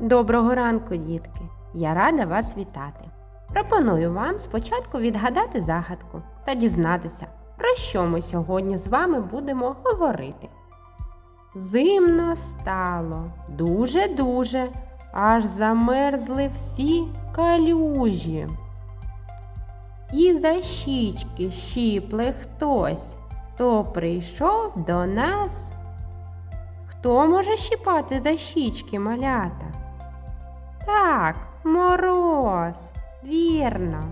Доброго ранку, дітки! Я рада вас вітати. Пропоную вам спочатку відгадати загадку та дізнатися, про що ми сьогодні з вами будемо говорити. Зимно стало дуже-дуже, аж замерзли всі калюжі. І за щічки щіпле хтось, то прийшов до нас. Хто може щіпати за щічки малята? Так, мороз, вірно.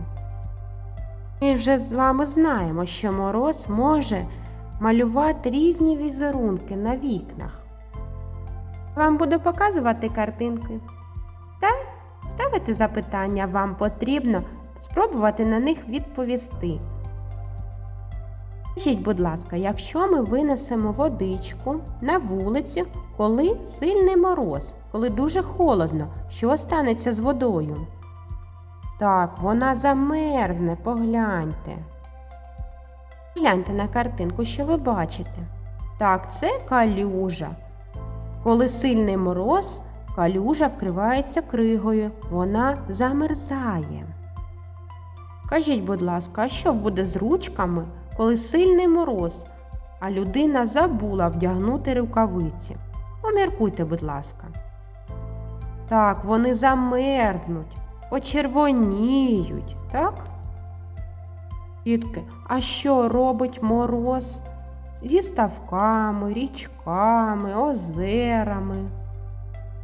Ми вже з вами знаємо, що мороз може малювати різні візерунки на вікнах. Вам буду показувати картинки. Та ставити запитання вам потрібно спробувати на них відповісти. Скажіть, будь ласка, якщо ми винесемо водичку на вулицю, коли сильний мороз, коли дуже холодно, що станеться з водою? Так, вона замерзне, погляньте. Гляньте на картинку, що ви бачите. Так, це калюжа. Коли сильний мороз, калюжа вкривається кригою, вона замерзає. Кажіть, будь ласка, а що буде з ручками, коли сильний мороз, а людина забула вдягнути рукавиці? Поміркуйте, будь ласка. Так, вони замерзнуть, почервоніють, так? Дітки, а що робить мороз зі ставками, річками, озерами?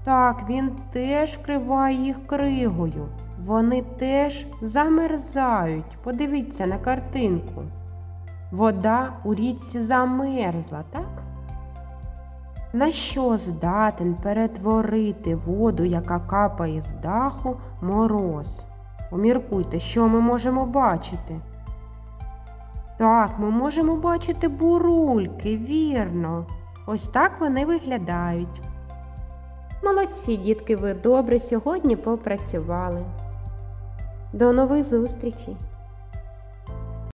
Так, він теж вкриває їх кригою. Вони теж замерзають. Подивіться на картинку. Вода у річці замерзла, так? На що здатен перетворити воду, яка капає з даху, мороз? Поміркуйте, що ми можемо бачити. Так, ми можемо бачити бурульки, вірно. Ось так вони виглядають. Молодці, дітки, ви добре сьогодні попрацювали. До нових зустрічей!